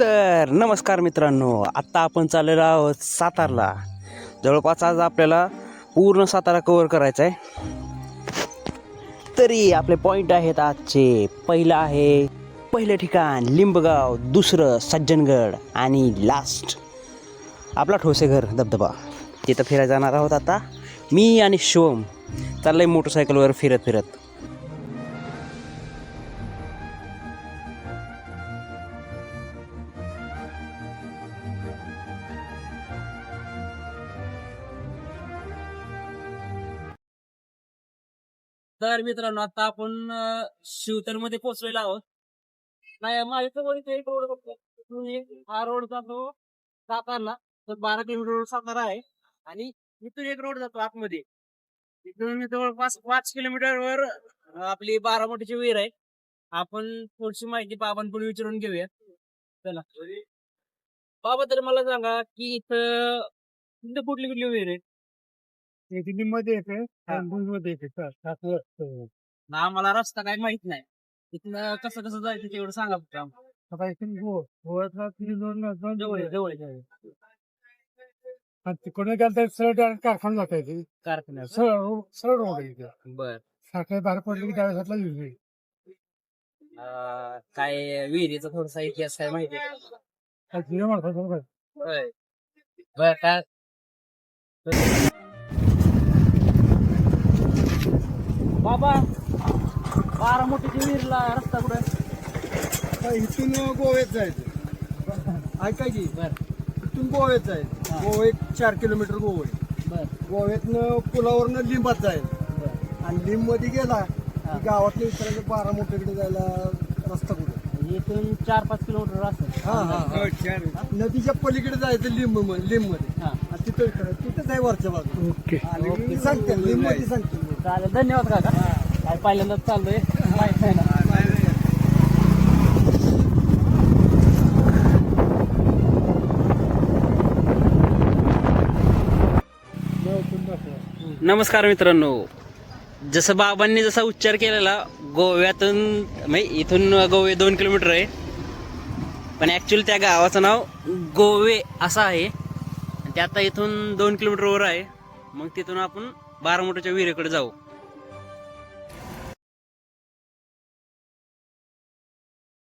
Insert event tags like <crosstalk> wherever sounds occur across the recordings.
तर नमस्कार मित्रांनो आत्ता आपण चाललेलो आहोत सातारला. जवळपास आज आपल्याला पूर्ण सातारा कवर करायचा आहे. तरी आपले पॉईंट आहेत आजचे. पहिलं आहे पहिलं ठिकाण लिंबगाव दुसरं सज्जनगड आणि लास्ट आपला ठोसेघर धबधबा. तिथं फिरायला जाणार आहोत आता मी आणि शिवम. चाललंय मोटरसायकलवर फिरत फिरत नमस्कार मित्रांनो आता आपण शिवतरमध्ये पोहोचलेलो आहोत. नाही माझ्यासमोर इथे एक रोड बघतो. हा रोड जातो सातारला तर बारा किलोमीटर रोड सातारा आहे. आणि इथून एक रोड जातो आतमध्ये. इथून जवळपास पाच किलोमीटर वर अं, आपली बारामतीची विहीर आहे. आपण थोडीशी माहिती बाबांकडून विचारून घेऊया चला. बाबा तर मला सांगा की इथं इथं कुठली कुठली विहीर आहे? मध्ये येते हा. मध्ये येते. आता ना आम्हाला रस्ता काय माहीत नाही. इथनं कसं कसं जायचं तेवढं सांगा फक्त आम्हाला. इथून गो गोव्याचा तीन दोन जवळ आहे, जवळ आहे. आणि तिकडून गेलं तर सरळ direct कारखाना जाता येते. कारखान्यात सरळ रो- सरळ रोड आहे इथे. बर. साखळे बाहेर पडले की अं, काय विहिरीचा थोडासा इतिहास काय माहिती? आहे का? बरोबर. होय. बर काय? बाबा बारामतीच्या विहिरीला रस्ता कुठे? इथून गोव्यात जायचं. ऐका की बर. इथून गोव्यात जायचं. गोवा एक चार किलोमीटर गोवा आहे. बर. गोव्यातनं पुलावरनं लिंबात जायचं. बर. आणि लिंबमध्ये गेला गावातल्या विचारायचं बारा मोठ्याकडे जायला रस्ता कुठे? इथून चार पाच किलोमीटर असेल हा हा नदीच्या पलीकडे जायचं लिंब म- लिंबमध्ये हा. आणि तिथं तिथंच आहे वरच्या ओके. आणि सांगते लिंबमध्ये सांगते. चालेल. धन्यवाद काका. काय पहिल्यांदाच चाललोय. माहीत नाही ना नमस्कार मित्रांनो. जसं बाबांनी जसा उच्चार केलेला गोव्यातून म्हणजे इथून गोवे दोन किलोमीटर आहे. पण ॲक्च्युली त्या गावाचं नाव गोवे असं आहे. आणि ते आता इथून दोन किलोमीटरवर आहे. मग तिथून आपण बारामोटच्या विहिरीकडे जाऊ.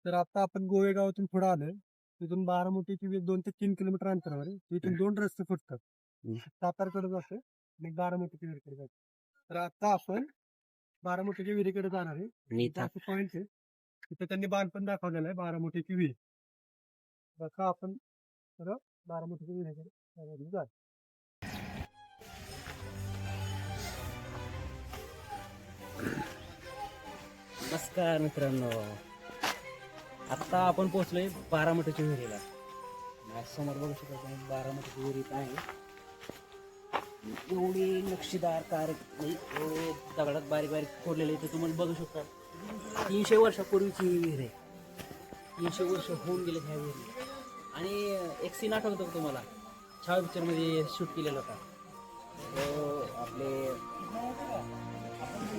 तर आता आपण गोवे गावातून पुढे आलोय. तिथून बारामतीची वीर दोन ते तीन किलोमीटर अंतरावर आहे. तिथून दोन रस्ते फुटतात. सातारकडे जाते आणि बारामतीच्या विहिरीकडे जाते तर आता आपण बारामतीच्या विहिरीकडे जाणार आहे. आणि इथं असं पॉइंट आहे. तिथे त्यांनी बांधपण दाखवलेलं आहे बारामतीची विहीर. बघा आपण तर बारामतीच्या विहिरीकडे जा नमस्कार मित्रांनो. आता आपण पोहोचलोय बारामतीच्या विहिरीला. माझ्यासमोर बघू शकता बारा बारामतीची विहिरी इथं आहे. एवढी नक्षीदार कार एवढे दगडात बारीक बारीक फोडलेले ते तुम्हाला बघू शकता. तीनशे वर्षापूर्वीची ही विहीर आहे. तीनशे वर्ष होऊन गेले ह्या विहिरी आणि एक सीन आठवतो तुम्हाला? छावा पिक्चरमध्ये शूट केलेला होता.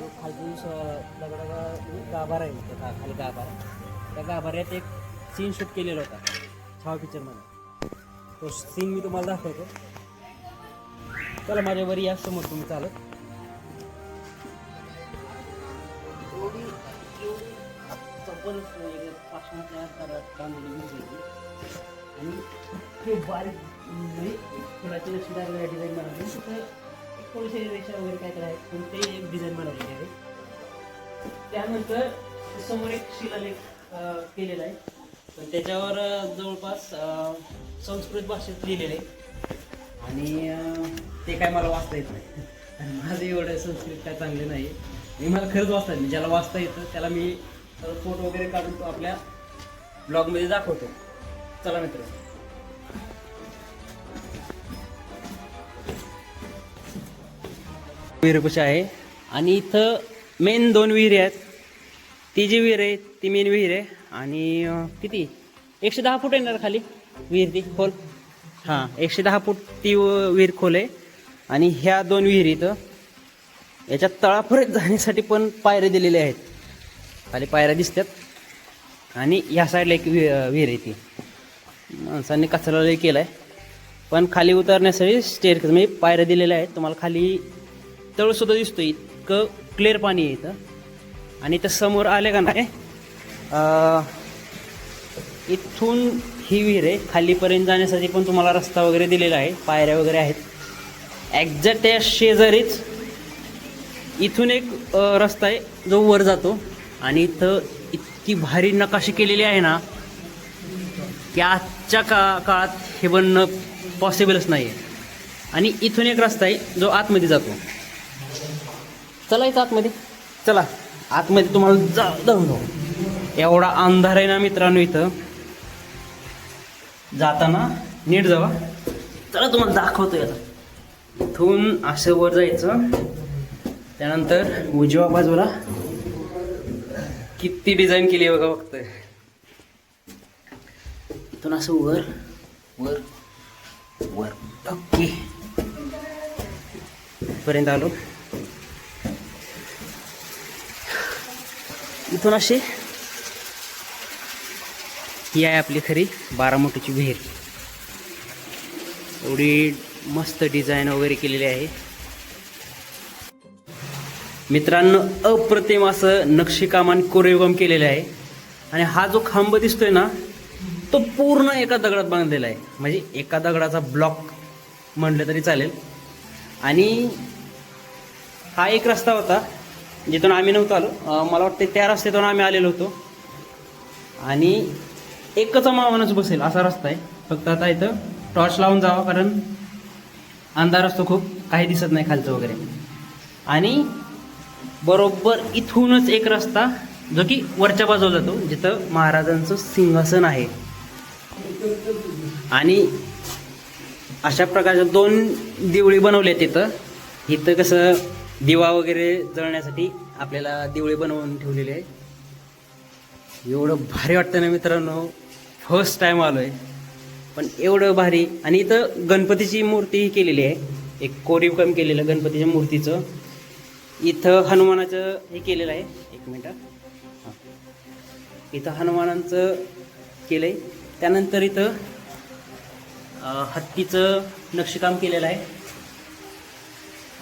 खालची खालून दगडाचा गाभारा आहे त्या गा- खाली गाभारा त्या गाभाऱ्यात एक सीन शूट केलेला होता छावा पिक्चरमध्ये तो सीन मी तुम्हाला दाखवतो. चला माझ्यावर या समोर तुम्ही चालत. एवढी एवढी चप्पल पाषाणाच्या आकारात बांधलेली ती. आणि ते बारीक म्हणजे फुलाची नक्षीदार डिझाईन बनवली. थोडेसे रेषा वगैरे काय करायचं पण ते एक डिझाईन बनवलेली आहे त्यानंतर समोर एक शिलालेख केलेला आहे. पण त्याच्यावर जवळपास संस्कृत भाषेत लिहिलेलं आहे. आणि ते काय मला वाचता येत नाही. आणि माझं एवढं संस्कृत काय चांगले नाही. मी मला खरंच वाचता येत नाही. ज्याला वाचता येतं त्याला मी फोटो वगैरे काढून तो आपल्या ब्लॉगमध्ये दाखवतो. चला मित्र. विहिरीपाशी आहे. आणि इथं मेन दोन विहिरी आहेत. ती जी विहीर आहे ती मेन विहीर आहे. आणि किती? एकशे दहा फूट येणार खाली विहीर ती खोल? हां एकशे दहा फूट ती व- विहीर खोल आहे. आणि ह्या दोन विहिरी इथं याच्या तळापर्यंत जाण्यासाठी पण पायऱ्या दिलेल्या आहेत. खाली पायऱ्या दिसतात. आणि ह्या साईडला एक वि- विहीर आहे ती. माणसांनी कचरा लय केला आहे पण खाली उतरण्यासाठी स्टेअर म्हणजे पायऱ्या दिलेल्या आहेत. तुम्हाला खाली तळसुद्धा दिसतो इतकं क्लिअर पाणी आहे इथं. आणि इथं समोर आले का नाही इथून ही विहीर आहे. खालीपर्यंत जाण्यासाठी पण तुम्हाला रस्ता वगैरे दिलेला आहे. पायऱ्या वगैरे आहेत. ॲक्झॅक्ट त्या शेजारीच इथून एक रस्ता आहे जो वर जातो. आणि इथं इतकी भारी नकाशी केलेली आहे ना की आजच्या का काळात हे बनणं पॉसिबलच नाही आहे आणि इथून एक रस्ता आहे जो आतमध्ये जातो. चला इथं आतमध्ये. चला आतमध्ये तुम्हाला जा जाऊ. एवढा अंधार आहे ना मित्रांनो इथं. जाताना नीट जावा. चला तुम्हाला दाखवतो आता इथून असं वर जायचं. त्यानंतर उजव्या बाजूला किती डिझाईन केली आहे बघा फक्त इथून असं वर वर वर. ओके. पर्यंत आलो. इथून असे ही आहे आपली खरी बारामतीची विहीर. एवढी मस्त डिझाईन वगैरे केलेली आहे. मित्रांनो अप्रतिम असं नक्षीकाम आणि कोरीवकाम केलेलं आहे. आणि हा जो खांब दिसतोय ना तो पूर्ण एका दगडात बांधलेला आहे. म्हणजे एका दगडाचा ब्लॉक म्हणलं तरी चालेल. आणि हा एक रस्ता होता. जिथून आम्ही नव्हतो आलो. मला वाटतं त्या रस्त्यातून आम्ही आलेलो होतो. आणि एकच माणूस बसेल असा रस्ता आहे. फक्त आता इथं टॉर्च लावून जावा कारण अंधार असतो खूप काही दिसत नाही खालचं वगैरे. आणि बरोबर इथूनच एक रस्ता जो की वरच्या बाजूला जातो जिथं महाराजांचं सिंहासन आहे. आणि अशा प्रकारच्या दोन दिवळी बनवल्या तिथं. इथं कसं दिवा वगैरे जळण्यासाठी आपल्याला दिवळे बनवून ठेवलेले आहे एवढं भारी वाटतं ना मित्रांनो. फर्स्ट टाईम आलो आहे पण एवढं भारी. आणि इथं गणपतीची मूर्ती केलेली आहे. एक कोरीव काम केलेलं गणपतीच्या मूर्तीचं. इथं हनुमानाचं हे केलेलं आहे. एक मिनटं. हां. इथं हनुमानांचं केलं आहे त्यानंतर इथं हत्तीचं नक्षीकाम केलेलं आहे.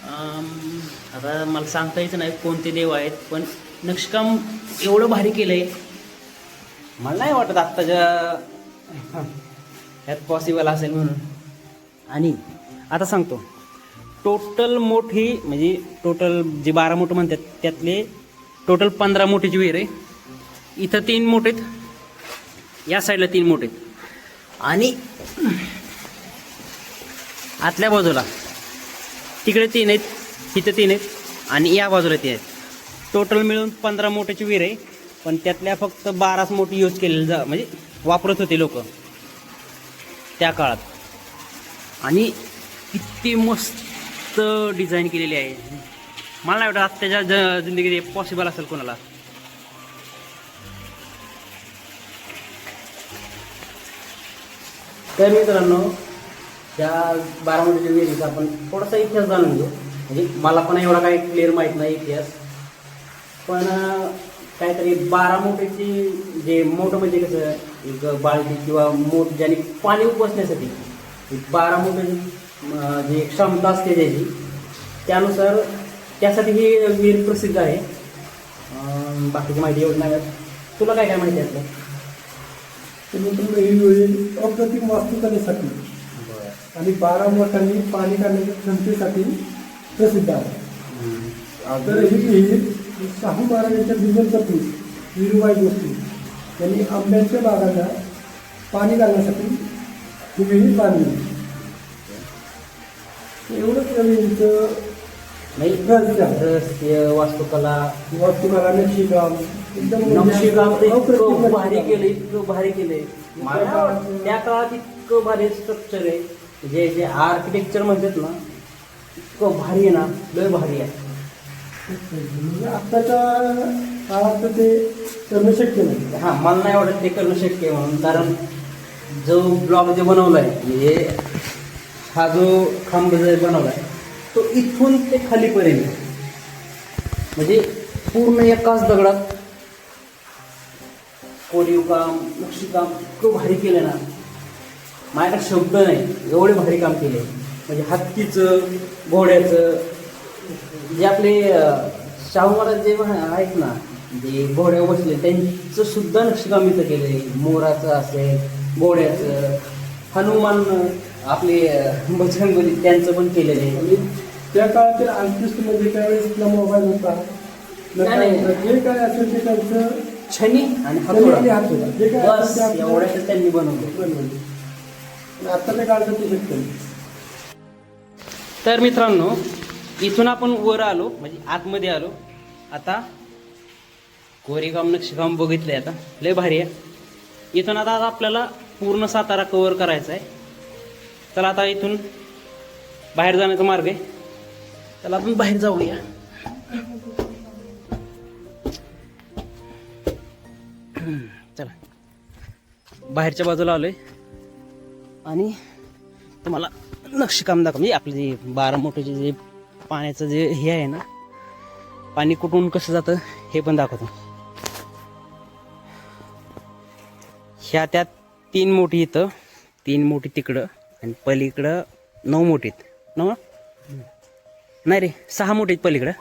आता मला सांगता यायचं नाही कोणते देव आहेत पण नक्षीकाम एवढं भारी केलं आहे मला नाही वाटत आत्ताच्या ह्यात पॉसिबल असेल म्हणून. आणि आता सांगतो. टोटल मोठी म्हणजे टोटल जे बारा मोठं म्हणतात त्यातले टोटल पंधरा मोठीची विहीर आहे. इथं तीन मोठेत या साईडला तीन मोठेत आणि आतल्या बाजूला तिकडे तीन आहेत इथं तीन आहेत आणि या बाजूला तीन आहेत. टोटल मिळून पंधरा मोठ्याची विहीर आहे पण त्यातल्या फक्त बाराच मोठी यूज केलेली जा म्हणजे वापरत होते लोक. त्या काळात. आणि किती मस्त डिझाईन केलेली आहे. मला नाही वाटत आत्ताच्या ज जिंदगीत पॉसिबल असेल कोणाला. तर मित्रांनो त्या बारामतीच्या विहिरीचा आपण थोडासा इतिहास जाणून घेऊ. म्हणजे मला पण एवढा काही क्लिअर माहीत नाही इतिहास. पण काहीतरी बारा जे मोठं म्हणजे कसं एक बालटी किंवा मोठ ज्याने पाणी उपसण्यासाठी एक बारा जी क्षमता असते त्याची त्यानुसार त्यासाठी ही विहीर प्रसिद्ध आहे. बाकीची माहिती एवढी नाही. तुला काय काय माहिती आहे? यातलं? तुम्ही ही विहीर अप्रतिम वास्तुकलेसाठी आणि बारा मोठांनी पाणी काढण्याच्या क्षमतेसाठी प्रसिद्ध आहे. तर ही विहीर शाहू महाराजांच्या दिवसपत्नी विरुबाई जोशी यांनी आंब्याच्या बागांना पाणी घालण्यासाठी ही विहीर बांधली एवढंच विहिरीचं नाही वास्तुकला. वास्तुकला नक्षीकाम. एकदम इतकं भारी. केलं इतकं भारी केलंय मला त्या काळात इतकं भारी स्ट्रक्चर आहे. जे जे आर्किटेक्चर म्हणतात ना इतकं भारी आहे ना लय भारी आहे. म्हणजे आत्ताच्या काळात तर ते करणं शक्य नाही. हा मला नाही वाटत ते करणं शक्य आहे म्हणून कारण जो ब्लॉक जे बनवलाय म्हणजे हा जो खांब जे बनवलाय तो इथून ते खालीपर्यंत. म्हणजे पूर्ण एकाच दगडात कोरीव काम नक्षीकाम इतकं भारी केलं ना माझ्याकडे शब्द नाही. एवढे भारी काम केले. म्हणजे हत्तीचं घोड्याचं. जे आपले शाहू महाराज जे आहेत ना जे घोड्यावर बसले त्यांचं सुद्धा नक्षीकाम इथं केलंय. मोराचं असेल घोड्याचं. हनुमान आपले बजरंगबली त्यांचं पण केलेलं आहे. आणि त्या काळातील आर्टिस्ट म्हणजे त्यावेळेस ना मोबाईल होता. जे काय असेल ते त्यांचं छनी आणि हातोडा. जे काय एवढ्याच त्यांनी बनवलं. बनवलं. आत्ताच्या काळात ते तर मित्रांनो इथून आपण वर आलो म्हणजे आतमध्ये आलो. आता कोरेगाव नक्षीगाम बघितलंय आता. लय भारी आहे. इथून आता आपल्याला पूर्ण सातारा कव्हर करायचा आहे. चला आता इथून बाहेर जाण्याचा मार्ग आहे. चला आपण बाहेर जाऊया. चला. बाहेरच्या बाजूला आलोय. आणि तुम्हाला नक्षीकाम दाखव. म्हणजे आपले जे बारा मोठेचे जे पाण्याचं जे हे आहे ना पाणी कुठून कसं जातं हे पण दाखवतो. ह्या त्यात तीन मोठी इथं तीन मोठी तिकडं आणि पलीकडं नऊ मोठी आहेत. नऊ नाही रे सहा मोठी आहेत पलीकडं.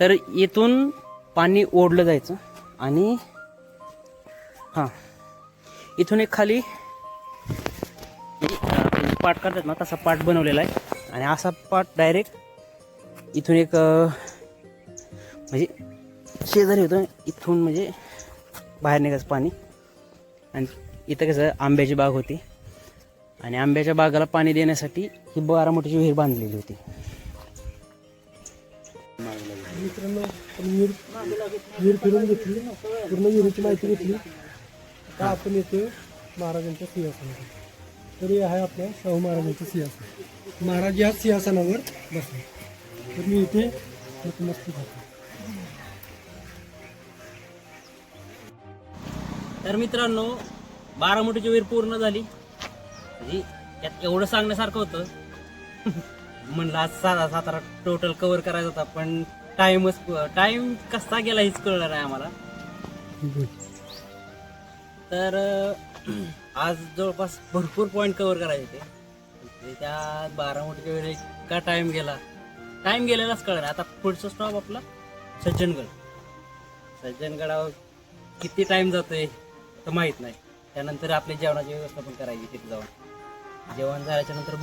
तर इथून पाणी ओढलं जायचं आणि हां इथून एक खाली पाट करतात ना तसा पाट बनवलेला आहे. आणि असा पाट डायरेक्ट इथून एक म्हणजे शेजारी होतं इथून म्हणजे बाहेर निघायचं पाणी. आणि इथं कसं आंब्याची बाग होती. आणि आंब्याच्या बागाला पाणी देण्यासाठी ही बारा मोठीची विहीर बांधलेली होती. मित्रांनो विहीर विहीर फिरून घेतली. पूर्ण विहिरीची माहिती घेतली. का आपण येतो महाराजांच्या सिंहासनावर. तर हे आहे आपल्या शाहू महाराजांचं सिंहासन महाराज या सिंहासनावर बसले. तर मी इथे नतमस्तक होतो. तर मित्रांनो बारामतीची विहीर पूर्ण झाली. म्हणजे त्यात एवढं सांगण्यासारखं होतं. <laughs> म्हणलं आज साधा सातारा टोटल कव्हर करायचा होता पण टाइमच टाइम कसा गेला हेच कळलं नाही आम्हाला. तर आज जवळपास भरपूर पॉईंट कव्हर करायचे होते. म्हणजे त्या त्या बारामतीच्या वेळेस का टाइम गेला. टाईम गेलेलाच कळलं आता पुढचा स्टॉप आपला सज्जनगड. सज्जनगडावर किती टाईम जातोय तर माहीत नाही. त्यानंतर आपली जेवणाची व्यवस्था पण करायची तिथे जाऊन. जेवण झाल्याच्यानंतर